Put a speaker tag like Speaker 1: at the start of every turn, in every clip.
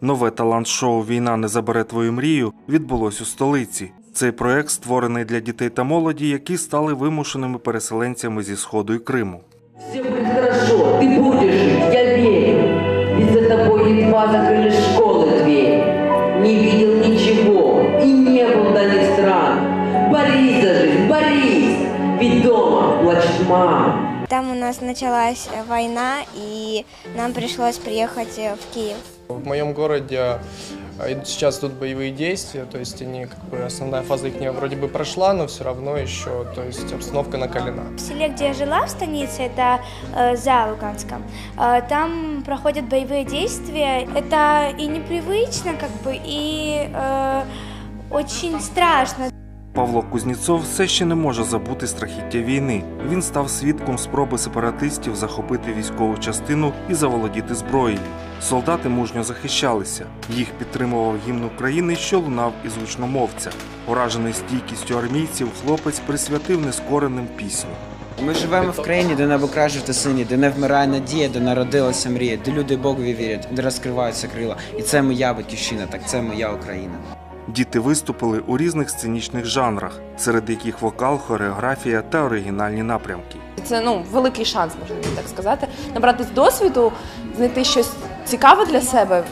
Speaker 1: Нове талант-шоу Війна не забере твою мрію відбулось у столиці. Цей проект створений для дітей та молоді, які стали вимушеними переселенцями зі сходу і Криму.
Speaker 2: Все будет хорошо, ты будешь жить, я верю. Ведь за тобой едва закрыли школы дверь. Не дома плачет мама.
Speaker 3: Там у нас началась э, война, и нам пришлось приехать э, в Киев.
Speaker 4: В моем городе идут сейчас тут боевые действия, то есть они как бы основная фаза их вроде бы прошла, но все равно еще, то есть обстановка накалена.
Speaker 5: В селе, где я жила, в станице, это э, за Луганском, э, там проходят боевые действия. Это и непривычно, как бы, и э, очень страшно.
Speaker 1: Павло Кузнєцов все ще не може забути страхіття війни. Він став свідком спроби сепаратистів захопити військову частину і заволодіти зброєю. Солдати мужньо захищалися. Їх підтримував гімн України, що лунав із гучномовця. Уражений стійкістю армійців, хлопець присвятив нескореним пісню.
Speaker 6: Ми живемо в країні, де краже та сині, де не вмирає надія, де народилася мрія, де люди Богові вірять, де розкриваються крила. І це моя батьківщина, так це моя Україна.
Speaker 1: Діти виступили у різних сценічних жанрах, серед яких вокал, хореографія та оригінальні напрямки.
Speaker 7: Це ну великий шанс, можна так сказати, набратись досвіду, знайти щось цікаве для себе,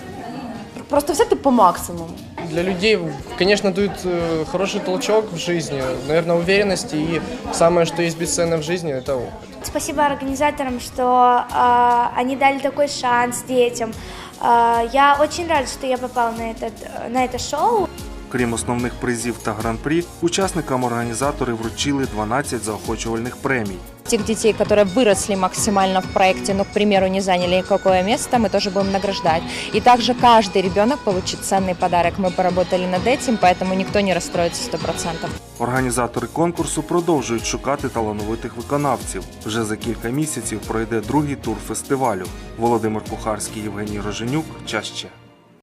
Speaker 7: просто взяти по максимуму.
Speaker 4: Для людей, конечно, дают э, хороший толчок в жизни, наверное, уверенности, и самое, что есть бесценно в жизни, это опыт.
Speaker 5: Спасибо организаторам, что э, они дали такой шанс детям. Э, я очень рада, что я попала на, этот, на это шоу.
Speaker 1: Крім основних призів та гран-прі, учасникам організатори вручили 12 заохочувальних премій.
Speaker 8: Тех детей, которые выросли максимально в проекте, но, к примеру, не заняли никакое место, мы тоже будем награждать. И также каждый ребенок получит ценный подарок. Мы поработали над этим, поэтому никто не расстроится 100%.
Speaker 1: Організатори конкурсу продовжують шукати талановитих виконавців. Вже за кілька місяців пройде другий тур фестивалю. Володимир Кухарський, Євгеній Роженюк. Час ще.